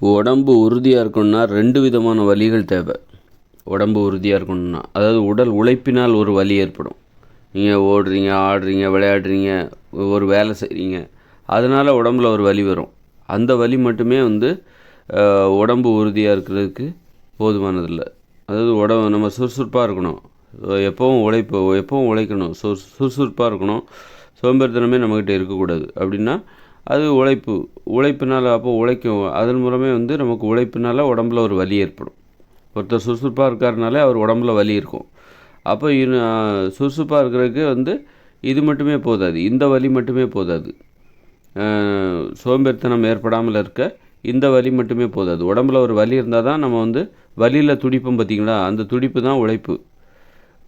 உடம்பு உறுதியாக இருக்கணும்னா ரெண்டு விதமான வலிகள் தேவை. உடம்பு உறுதியாக இருக்கணும்னா. அதாவது உடல் உழைப்பினால் ஒரு வலி ஏற்படும். நீங்கள் ஓடுறீங்க ஆடுறீங்க விளையாடுறீங்க ஒரு வேலை செய்கிறீங்க அதனால் உடம்புல ஒரு வலி வரும். அந்த வலி மட்டுமே வந்து உடம்பு உறுதியாக இருக்கிறதுக்கு போதுமானதில்லை. அதாவது உடம்பு நம்ம சுறுசுறுப்பாக இருக்கணும். எப்போவும் உழைப்பு எப்போவும் உழைக்கணும். சு சுறுசுறுப்பாக இருக்கணும். சோம்பேறித்தனமே நம்மக்கிட்ட இருக்கக்கூடாது. அப்படின்னா அது உழைப்பு. உழைப்பினால் அப்போ உழைக்கும். அதன் மூலமே வந்து நமக்கு உழைப்பினால உடம்புல ஒரு வலி ஏற்படும். ஒருத்தர் சுறுசுறுப்பாக இருக்காருனாலே அவர் உடம்புல வலி இருக்கும். அப்போ சுறுசுறுப்பாக இருக்கிறதுக்கு வந்து இது மட்டுமே போதாது. இந்த வலி மட்டுமே போதாது. சோம்பேறித்தனம் ஏற்படாமல் இருக்க இந்த வலி மட்டுமே போதாது. உடம்புல ஒரு வலி இருந்தால் தான் நம்ம வந்து வலியில் துடிப்போம் பார்த்தீங்களா? அந்த துடிப்பு தான் உழைப்பு.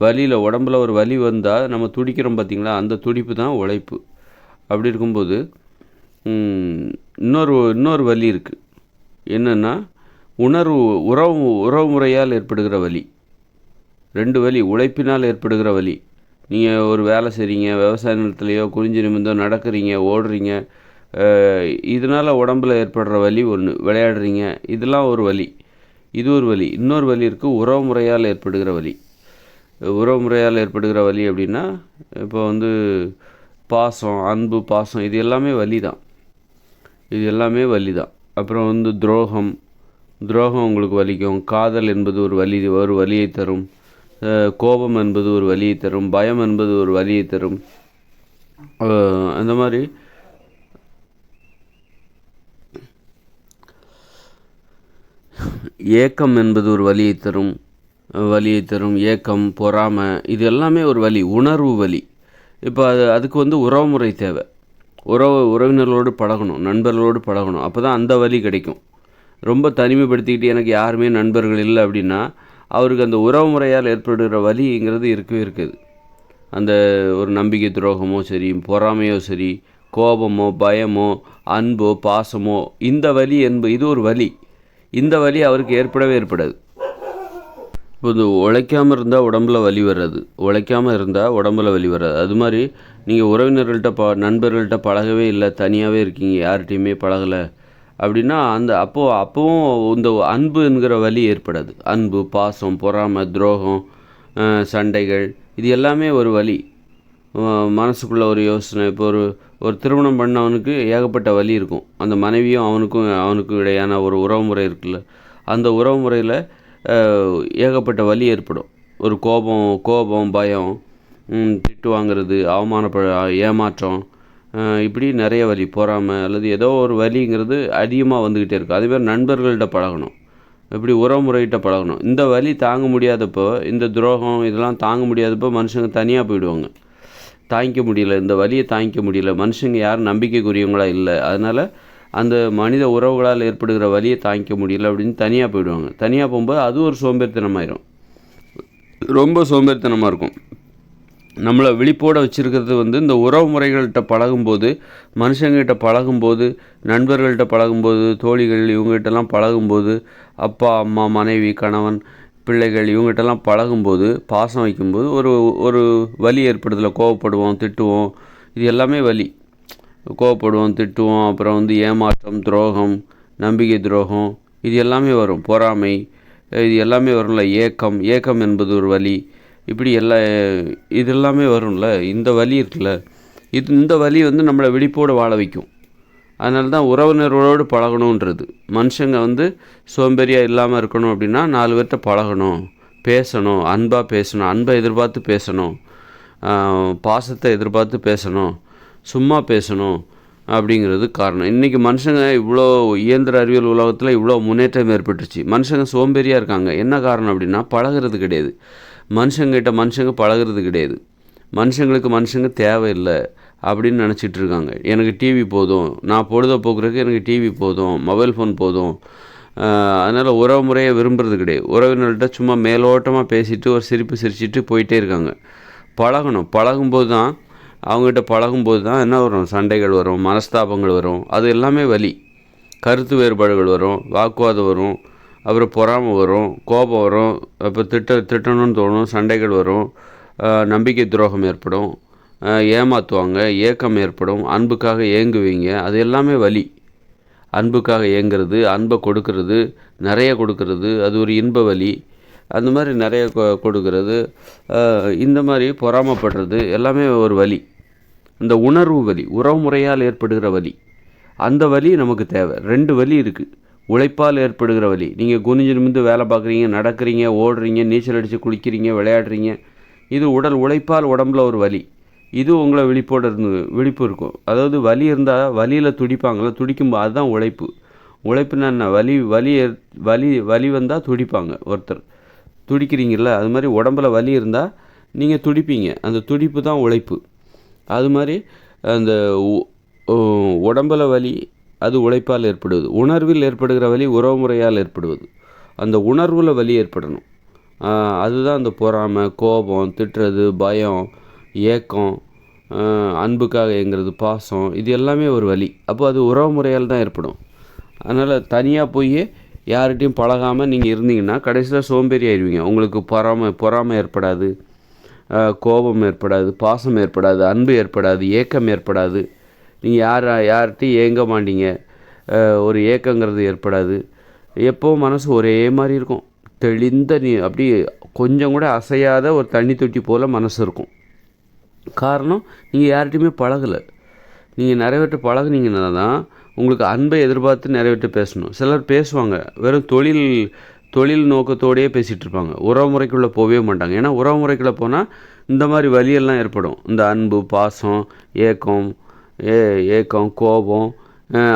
வலியில் உடம்புல ஒரு வலி வந்தால் நம்ம துடிக்கிறோம் பார்த்தீங்களா? அந்த துடிப்பு தான் உழைப்பு. அப்படி இருக்கும்போது இன்னொரு இன்னொரு வலி இருக்குது என்னென்னா உணர்வு உறவு உறவு முறையால் ஏற்படுகிற வலி. ரெண்டு வலி உழைப்பினால் ஏற்படுகிற வலி. நீங்கள் ஒரு வேலை செய்கிறீங்க விவசாய நிலத்துலையோ குறிஞ்சி நிமிந்தோ நடக்கிறீங்க ஓடுறீங்க இதனால் உடம்புல ஏற்படுற வலி ஒன்று விளையாடுறீங்க இதெல்லாம் ஒரு வலி. இது ஒரு வலி. இன்னொரு வலி இருக்குது உறவு முறையால் ஏற்படுகிற வலி. உறவு முறையால் ஏற்படுகிற வலி அப்படின்னா இப்போ வந்து பாசம் அன்பு பாசம் இது எல்லாமே வலி தான் இது எல்லாமே வலி தான் அப்புறம் வந்து துரோகம். துரோகம் உங்களுக்கு வலிக்கும். காதல் என்பது ஒரு வலி ஒரு வலியை தரும். கோபம் என்பது ஒரு வலியை தரும். பயம் என்பது ஒரு வலியை தரும். அந்த மாதிரி. ஏக்கம் என்பது ஒரு வலியை தரும். வலியை தரும். ஏக்கம் பொறாமை இது எல்லாமே ஒரு வலி. உணர்வு வலி. இப்போ அது அதுக்கு வந்து உறவுமுறை தேவை. உறவு உறவினர்களோடு பழகணும் நண்பர்களோடு பழகணும். அப்போ தான் அந்த வலி கிடைக்கும். ரொம்ப தனிமைப்படுத்திக்கிட்டு எனக்கு யாருமே நண்பர்கள் இல்லை அப்படின்னா அவருக்கு அந்த உறவு முறையால் ஏற்படுகிற வலிங்கிறது இருக்கவே இருக்குது. அந்த ஒரு நம்பிக்கை துரோகமோ சரி பொறாமையோ சரி கோபமோ பயமோ அன்போ பாசமோ இந்த வலி என்பது இது ஒரு வலி. இந்த வலி அவருக்கு ஏற்படவே ஏற்படாது. இப்போ இந்த உழைக்காமல் இருந்தால் உடம்புல வலி வராது. உழைக்காமல் இருந்தால் உடம்புல வலி வராது. அது மாதிரி நீங்கள் உறவினர்கள்ட்ட ப நண்பர்கள்ட்ட பழகவே இல்லை தனியாகவே இருக்கீங்க யார்கிட்டையுமே பழகலை அப்படின்னா அந்த அப்போது அப்போவும் இந்த அன்பு என்கிற வலி ஏற்படாது. அன்பு பாசம் பொறாமை துரோகம் சண்டைகள் இது எல்லாமே ஒரு வலி. மனசுக்குள்ளே மனசுக்குள்ள ஒரு யோசனை. இப்போ ஒரு ஒரு திருமணம் பண்ணவனுக்கு ஏகப்பட்ட வலி இருக்கும். அந்த மனைவியும் அவனுக்கும் அவனுக்கும் இடையான ஒரு உறவுமுறை இருக்குல்ல. அந்த உறவுமுறையில் ஏகப்பட்ட வலி ஏற்படும். ஒரு கோபம் கோபம் பயம் திட்டு வாங்குறது அவமானப்பட ஏமாற்றம் இப்படி நிறைய வலி பொறாமை அல்லது ஏதோ ஒரு வலிங்கிறது அதிகமாக வந்துக்கிட்டே இருக்கும் அதேமாதிரி நண்பர்கள்ட்ட பழகணும். இப்படி உறவுமுறைகிட்ட பழகணும். இந்த வலி தாங்க முடியாதப்போ இந்த துரோகம் இதெல்லாம் தாங்க முடியாதப்போ மனுஷங்க தனியாக போயிடுவாங்க. தாங்கிக்க முடியல. இந்த வலியை தாங்கிக்க முடியல. மனுஷங்க யாரும் நம்பிக்கைக்குரியவங்களா இல்லை. அதனால் அந்த மனித உறவுகளால் ஏற்படுகிற வலியை தாங்கிக்க முடியல அப்படின்னு தனியாக போயிடுவாங்க. தனியாக போகும்போது அது ஒரு சோம்பேறித்தனமாயிரும். ரொம்ப சோம்பேறித்தனமாக இருக்கும். நம்மளை விழிப்போடு வச்சுருக்கிறது வந்து இந்த உறவு முறைகள்கிட்ட பழகும்போது மனுஷங்ககிட்ட பழகும்போது நண்பர்கள்கிட்ட பழகும்போது தோழிகள் இவங்ககிட்டலாம் பழகும்போது அப்பா அம்மா மனைவி கணவன் பிள்ளைகள் இவங்ககிட்டலாம் பழகும்போது பாசம் வைக்கும்போது ஒரு ஒரு வலி ஏற்படுதலை. கோவப்படுவோம் திட்டுவோம். இது எல்லாமே வலி. கோவப்படுவோம் திட்டுவோம் அப்புறம் வந்து ஏமாற்றம் துரோகம் நம்பிக்கை துரோகம் இது எல்லாமே வரும். பொறாமை இது எல்லாமே வரும்ல ஏக்கம். ஏக்கம் என்பது ஒரு வழி இப்படி எல்லா இது எல்லாமே வரும்ல இந்த வலி இருக்குல்ல. இது இந்த வலி வந்து நம்மளை விழிப்போடு வாழ வைக்கும். அதனால தான் உறவினர்களோடு பழகணுன்றது. மனுஷங்க வந்து சோம்பேறியாக இல்லாமல் இருக்கணும் அப்படின்னா நாலு பேர்கிட்ட பழகணும் பேசணும் அன்பாக பேசணும் அன்பை எதிர்பார்த்து பேசணும் பாசத்தை எதிர்பார்த்து பேசணும். சும்மா பேசணும் அப்படிங்கிறது காரணம். இன்றைக்கி மனுஷங்க இவ்வளோ இயந்திர அறிவியல் உலகத்தில் இவ்வளோ முன்னேற்றம் ஏற்பட்டுருச்சு. மனுஷங்க சோம்பேறியாக இருக்காங்க. என்ன காரணம் அப்படின்னா பழகுறது கிடையாது. மனுஷங்கிட்ட மனுஷங்க பழகுறது கிடையாது. மனுஷங்களுக்கு மனுஷங்க தேவையில்லை அப்படின்னு நினச்சிட்டு இருக்காங்க. எனக்கு டிவி போதும். நான் பொழுதுபோக்குறதுக்கு எனக்கு டிவி போதும். மொபைல் ஃபோன் போதும். அதனால் உறவு முறையை விரும்புறது கிடையாது. உறவினர்கள்ட்ட சும்மா மேலோட்டமாக பேசிட்டு ஒரு சிரிப்பு சிரிச்சிட்டு போயிட்டே இருக்காங்க. பழகணும். பழகும்போது தான் அவங்ககிட்ட பழகும்போது தான் என்ன வரும்? சண்டைகள் வரும் மனஸ்தாபங்கள் வரும். அது எல்லாமே வலி. கருத்து வேறுபாடுகள் வரும் வாக்குவாதம் வரும் அப்புறம் பொறாமை வரும் கோபம் வரும் அப்போ திட்ட திட்டணும்னு தோணும் சண்டைகள் வரும் நம்பிக்கை துரோகம் ஏற்படும் ஏமாற்றுவாங்க ஏக்கம் ஏற்படும் அன்புக்காக ஏங்குவீங்க அது எல்லாமே வலி. அன்புக்காக ஏங்குறது அன்பை கொடுக்கறது நிறைய கொடுக்கறது அது ஒரு இன்ப வலி. அந்த மாதிரி நிறைய கொ கொடுக்கறது. இந்த மாதிரி பொறாமைப்படுறது எல்லாமே ஒரு வலி. இந்த உணர்வு வலி உறவு முறையால் ஏற்படுகிற வலி. அந்த வலி நமக்கு தேவை. ரெண்டு வலி இருக்குது உழைப்பால் ஏற்படுகிற வலி. நீங்கள் குனிஞ்சு நிமிந்து வேலை பார்க்குறீங்க நடக்கிறீங்க ஓடுறீங்க நீச்சல் அடித்து குளிக்கிறீங்க விளையாடுறீங்க. இது உடல் உழைப்பால் உடம்புல ஒரு வலி. இது உங்களை விழிப்போடு இருந்து விழிப்பு இருக்கும். அதாவது வலி இருந்தால் வலியில் துடிப்பாங்கள்ல துடிக்கும்போது அதுதான் உழைப்பு. உழைப்புன்னா என்ன? வலி வலி வலி வலி வந்தால் துடிப்பாங்க ஒருத்தர். துடிக்கிறீங்கள அது மாதிரி உடம்புல வலி இருந்தால் நீங்கள் துடிப்பீங்க. அந்த துடிப்பு தான் உழைப்பு. அது மாதிரி அந்த உடம்பில் உடம்புல வலி அது உழைப்பால் ஏற்படுவது. உணர்வில் ஏற்படுகிற வலி உறவுமுறையால் ஏற்படுவது. அந்த உணர்வில் வலி ஏற்படணும். அதுதான் அந்த பொறாமை கோபம் திட்டுறது பயம் ஏக்கம் அன்புக்காக எங்கிறது பாசம் இது எல்லாமே ஒரு வலி. அப்போ அது உறவு முறையால் தான் ஏற்படும். அதனால் தனியாக போய் யார்கிட்டையும் பழகாமல் நீங்கள் இருந்தீங்கன்னா கடைசியில் சோம்பேறி ஆயிடுவீங்க உங்களுக்கு பொறாமை பொறாமை ஏற்படாது. கோபம் ஏற்படாது பாசம் ஏற்படாது அன்பு ஏற்படாது ஏக்கம் ஏற்படாது. நீங்கள் யார் யார்கிட்டையும் ஏங்க மாட்டீங்க. ஒரு ஏக்கங்கிறது ஏற்படாது. எப்போவும் மனசு ஒரே மாதிரி இருக்கும். தெளிந்த நீ அப்படியே கொஞ்சம் கூட அசையாத ஒரு தண்ணி தொட்டி போல் மனசு இருக்கும். காரணம் நீங்கள் யார்கிட்டையுமே பழகலை. நீங்கள் நிறைய பேர்கிட்ட பழகுனீங்கன்னா தான் உங்களுக்கு அன்பை எதிர்பார்த்து நிறைவேற்ற பேசணும். சிலர் பேசுவாங்க. வெறும் தொழில் தொழில் நோக்கத்தோடையே பேசிகிட்டு இருப்பாங்க. உறவுமுறைக்குள்ளே போகவே மாட்டாங்க. ஏன்னா உறவுமுறைக்குள்ளே போனால் இந்த மாதிரி வழியெல்லாம் ஏற்படும். இந்த அன்பு பாசம் ஏக்கம் ஏ ஏக்கம் கோபம்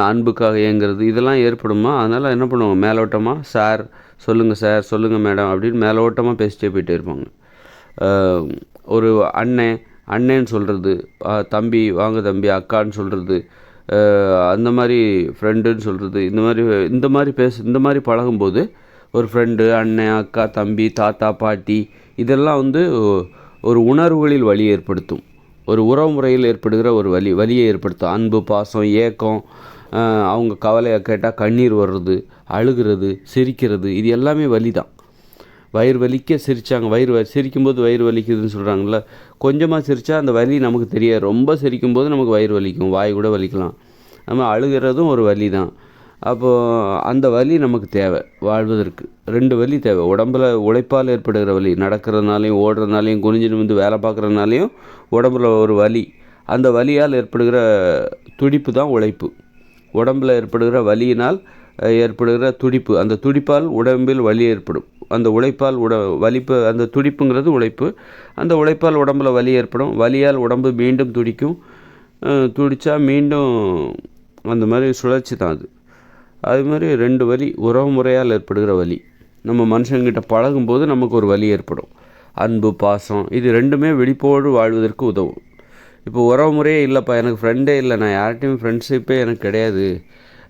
அன்புக்காக ஏங்குறது இதெல்லாம் ஏற்படுமா? அதனால் என்ன பண்ணுவாங்க மேலோட்டமாக சார் சொல்லுங்கள் சார் சொல்லுங்கள் மேடம் அப்படின்னு மேலோட்டமாக பேசிட்டே போயிட்டே இருப்பாங்க. ஒரு அண்ணன் அண்ணேன்னு சொல்கிறது தம்பி வாங்க தம்பி அக்கான்னு சொல்கிறது அந்த மாதிரி ஃப்ரெண்டுன்னு சொல்கிறது இந்த மாதிரி இந்த மாதிரி பேச இந்த மாதிரி பழகும்போது ஒரு ஃப்ரெண்டு அண்ணன் அக்கா தம்பி தாத்தா பாட்டி இதெல்லாம் வந்து ஒரு உணர்வுகளில் வலி ஏற்படுத்தும். ஒரு உறவு முறையில் ஏற்படுகிற ஒரு வலி வலியை ஏற்படுத்தும். அன்பு பாசம் ஏக்கம் அவங்க கவலையை கேட்டால் கண்ணீர் வர்றது அழுகிறது சிரிக்கிறது இது எல்லாமே வலி தான் வயிறு வலிக்க சிரித்தாங்க வயிறு சிரிக்கும்போது வயிறு வலிக்குதுன்னு சொல்கிறாங்கல்ல கொஞ்சமாக சிரித்தா அந்த வலி நமக்கு தெரியாது. ரொம்ப சிரிக்கும்போது நமக்கு வயிறு வலிக்கும். வாய் கூட வலிக்கலாம். நம்ம அழுகிறதும் ஒரு வலி தான் அப்போது அந்த வலி நமக்கு தேவை. வாழ்வதற்கு. ரெண்டு வலி தேவை. உடம்புல உழைப்பால் ஏற்படுகிற வலி. நடக்கிறதுனாலையும் ஓடுறதுனாலையும் குனிஞ்சு நிமிந்து வேலை பார்க்குறதுனாலையும் உடம்புல ஒரு வலி. அந்த வலியால் ஏற்படுகிற துடிப்பு தான் உழைப்பு. உடம்பில் ஏற்படுகிற வலியினால் ஏற்படுகிற துடிப்பு. அந்த துடிப்பால் உடம்பில் வலி ஏற்படும். அந்த உழைப்பால் உட வலிப்பு அந்த துடிப்புங்கிறது உழைப்பு. அந்த உழைப்பால் உடம்புல வலி ஏற்படும். வலியால் உடம்பு மீண்டும் துடிக்கும். துடித்தா மீண்டும் அந்த மாதிரி சுழற்சி தான் அது. அது மாதிரி ரெண்டு வலி உறவு முறையால் ஏற்படுகிற வலி. நம்ம மனுஷங்கிட்ட பழகும்போது நமக்கு ஒரு வலி ஏற்படும். அன்பு பாசம் இது ரெண்டுமே விழிப்போடு வாழ்வதற்கு உதவும். இப்போ உறவு முறையே இல்லைப்பா. எனக்கு ஃப்ரெண்டே இல்லை. நான் யார்கிட்டையும் ஃப்ரெண்ட்ஷிப்பே எனக்கு கிடையாது.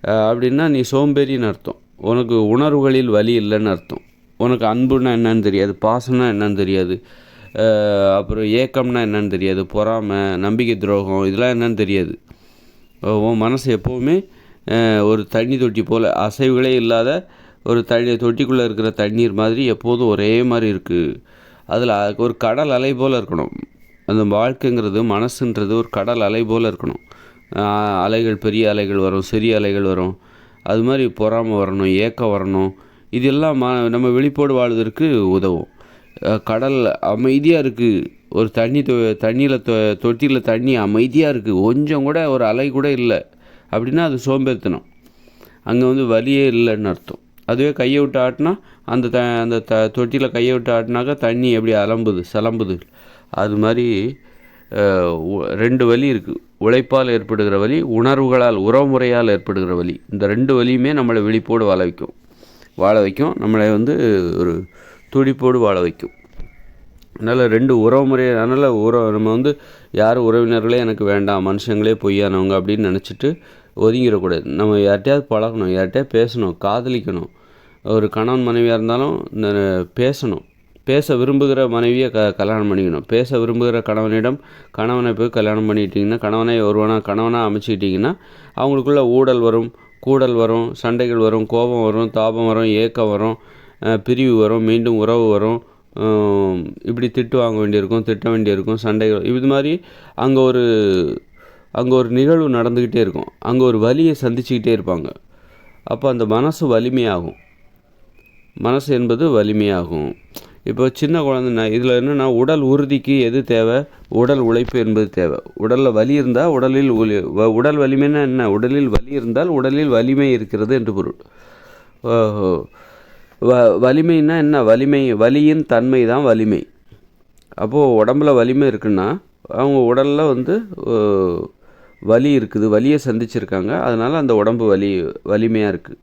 அப்படின்னா நீ சோம்பேறின்னு அர்த்தம். உனக்கு உணர்வுகளில் வலி இல்லைன்னு அர்த்தம். உனக்கு அன்புனா என்னன்னு தெரியாது பாசம்னா என்னன்னு தெரியாது அப்புறம் ஏக்கம்னா என்னன்னு தெரியாது பொறாமை நம்பிக்கை துரோகம் இதெல்லாம் என்னன்னு தெரியாது. உன் மனசு எப்போவுமே ஒரு தண்ணி தொட்டி போல் அசைவுகளே இல்லாத ஒரு தண்ணி தொட்டிக்குள்ளே இருக்கிற தண்ணீர் மாதிரி எப்போதும் ஒரே மாதிரி இருக்குது அதில் ஒரு கடல் அலை போல் இருக்கணும். அந்த வாழ்க்கைங்கிறது மனசுன்றது ஒரு கடல் அலை போல் இருக்கணும். அலைகள் பெரிய அலைகள் வரும் சிறிய அலைகள் வரும். அது மாதிரி பொறாமை வரணும் ஏக்கம் வரணும். இதெல்லாம் ம நம்ம விழிப்போடு வாழ்வதற்கு உதவும். கடல் அமைதியாக இருக்குது ஒரு தண்ணி தொ தண்ணியில் தொ தொட்டியில் தண்ணி அமைதியாக இருக்குது கொஞ்சம் கூட ஒரு அலை கூட இல்லை. அப்படின்னா அது சோம்பேறித்தனம். அங்கே வந்து வலியே இல்லைன்னு அர்த்தம். அதுவே கையை விட்டு ஆட்டினா அந்த த அந்த த தொட்டியில் கையை விட்டு ஆட்டினாக்கா தண்ணி எப்படி அலம்புது சலம்புது. அது மாதிரி ரெண்டு வலி இருக்குது உழைப்பால் ஏற்படுகிற வலி உணர்வுகளால் உறவுமுறையால் ஏற்படுகிற வலி. இந்த ரெண்டு வலியுமே நம்மளை விழிப்போடு வாழ வைக்கும். வாழ வைக்கும். நம்மளை வந்து ஒரு துடிப்போடு வாழ வைக்கும். அதனால் ரெண்டு உறவு முறை அதனால் உறவு நம்ம வந்து யார் உறவினர்களே எனக்கு வேண்டாம் மனுஷங்களே பொய்யானவங்க அப்படின்னு நினச்சிட்டு ஒதுங்கிடக்கூடாது. நம்ம யார்கிட்டயாவது பழகணும் யார்கிட்டயாவது பேசணும் காதலிக்கணும். ஒரு கணவன் மனைவியாக இருந்தாலும் இந்த பேசணும். பேச விரும்புகிற மனைவியை க கல்யாணம் பண்ணிக்கணும். பேச விரும்புகிற கணவனிடம் கணவனை போய் கல்யாணம் பண்ணிக்கிட்டிங்கன்னா கணவனை ஒருவனாக கணவனாக அமைச்சிக்கிட்டிங்கன்னா அவங்களுக்குள்ள ஊடல் வரும் கூடல் வரும் சண்டைகள் வரும் கோபம் வரும் தாபம் வரும் ஏக்கம் வரும் பிரிவு வரும் மீண்டும் உறவு வரும் இப்படி திட்டு வாங்க வேண்டியிருக்கும் திட்ட வேண்டியிருக்கும் சண்டைகள் இது மாதிரி அங்கே ஒரு அங்கே ஒரு நிகழ்வு நடந்துக்கிட்டே இருக்கும். அங்கே ஒரு வலியை சந்திச்சுக்கிட்டே இருப்பாங்க. அப்போ அந்த மனசு வலிமையாகும். மனசு என்பது வலிமையாகும். இப்போ சின்ன குழந்தைன்னா இதில் என்னென்னா உடல் உறுதிக்கு எது தேவை? உடல் உழைப்பு என்பது தேவை. உடலில் வலி இருந்தால் உடலில் ஒலி வ- உடல் வலிமைன்னா என்ன? உடலில் வலி இருந்தால் உடலில் வலிமை இருக்கிறது என்று பொருள். ஓஹோ. வ வலிமைன்னா என்ன? வலிமை வலியின் தன்மை தான் வலிமை. அப்போது உடம்புல வலிமை இருக்குன்னா அவங்க உடலில் வந்து வலி இருக்குது. வலியை சந்திச்சிருக்காங்க. அதனால் அந்த உடம்பு வலி வலிமையாக இருக்குது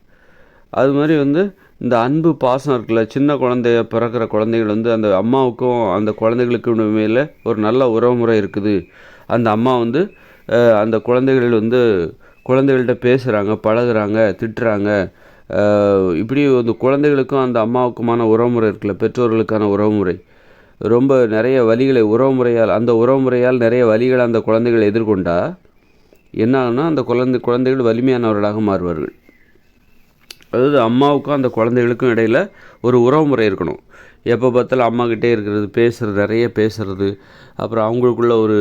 அது மாதிரி வந்து இந்த அன்பு பாசம் இருக்குல்ல சின்ன குழந்தைய பிறக்கிற குழந்தைகள் வந்து அந்த அம்மாவுக்கும் அந்த குழந்தைகளுக்கு மேலே ஒரு நல்ல உறவுமுறை இருக்குது. அந்த அம்மா வந்து அந்த குழந்தைகள் வந்து குழந்தைகள்கிட்ட பேசுகிறாங்க பழகுறாங்க திட்டுறாங்க. இப்படி வந்து குழந்தைகளுக்கும் அந்த அம்மாவுக்குமான உறவுமுறை இருக்குல்ல பெற்றோர்களுக்கான உறவுமுறை. ரொம்ப நிறைய வலிகளை உறவுமுறையால் அந்த உறவுமுறையால் நிறைய வழிகளை அந்த குழந்தைகள் எதிர்கொண்டா என்ன ஆகும்னா அந்த குழந்தை குழந்தைகள் வலிமையானவர்களாக மாறுவார்கள். அதாவது அம்மாவுக்கும் அந்த குழந்தைகளுக்கும் இடையில் ஒரு உறவுமுறை இருக்கணும். எப்போ பார்த்தாலும் அம்மாக்கிட்டே இருக்கிறது பேசுகிறது நிறைய பேசுகிறது அப்புறம் அவங்களுக்குள்ள ஒரு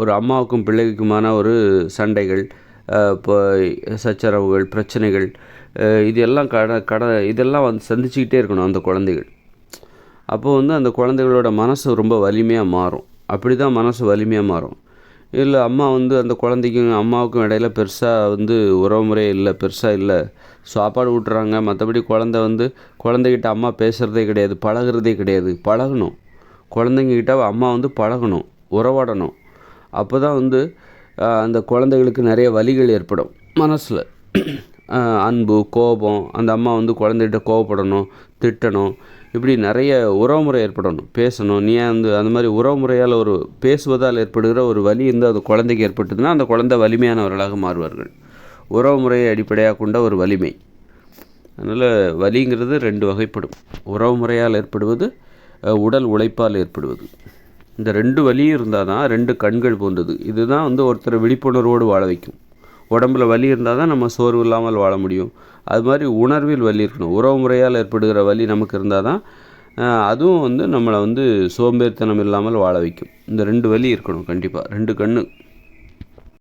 ஒரு அம்மாவுக்கும் பிள்ளைக்குமான ஒரு சண்டைகள் இப்போ சச்சரவுகள் பிரச்சனைகள் இது எல்லாம் கட கட இதெல்லாம் வந்து சந்திச்சுக்கிட்டே இருக்கணும் அந்த குழந்தைகள். அப்போ வந்து அந்த குழந்தைகளோட மனசு ரொம்ப வலிமையாக மாறும். அப்படி தான் மனசு வலிமையாக மாறும். இல்லை அம்மா வந்து அந்த குழந்தைக்கும் அம்மாவுக்கும் இடையில பெருசாக வந்து உறவுமுறையே இல்லை பெருசாக இல்லை. சாப்பாடு ஊட்டுறாங்க. மற்றபடி குழந்தை வந்து குழந்தைகிட்ட அம்மா பேசுகிறதே கிடையாது பழகுறதே கிடையாது. பழகணும். குழந்தைங்கக்கிட்ட அம்மா வந்து பழகணும் உறவாடணும். அப்போ தான் வந்து அந்த குழந்தைகளுக்கு நிறைய வலிகள் ஏற்படும். மனசில் அன்பு கோபம் அந்த அம்மா வந்து குழந்தைகிட்ட கோவப்படணும் திட்டணும். இப்படி நிறைய உறவுமுறை ஏற்படணும். பேசணும். நீ வந்து அந்த மாதிரி உறவுமுறையால் ஒரு பேசுவதால் ஏற்படுகிற ஒரு வலி வந்து அந்த குழந்தைக்கு ஏற்பட்டதுன்னா அந்த குழந்தை வலிமையானவர்களாக மாறுவார்கள். உறவுமுறையை அடிப்படையாக கொண்ட ஒரு வலிமை. அதனால் வலிங்கிறது ரெண்டு வகைப்படும். உறவுமுறையால் ஏற்படுவது உடல் உழைப்பால் ஏற்படுவது. இந்த ரெண்டு வலியும் இருந்தால் தான் ரெண்டு கண்கள் போன்றது. இதுதான் வந்து ஒருத்தரை விழிப்புணர்வோடு வாழ வைக்கும். உடம்புல வலி இருந்தால் தான் நம்ம சோர்வு இல்லாமல் வாழ முடியும். அது மாதிரி உணர்வில் வலி இருக்கணும். உறவு முறையால் ஏற்படுகிற வலி நமக்கு இருந்தால் தான் அதுவும் வந்து நம்மளை வந்து சோம்பேறித்தனம் இல்லாமல் வாழ வைக்கும். இந்த ரெண்டு வலி இருக்கணும் கண்டிப்பாக ரெண்டு கண்ணு.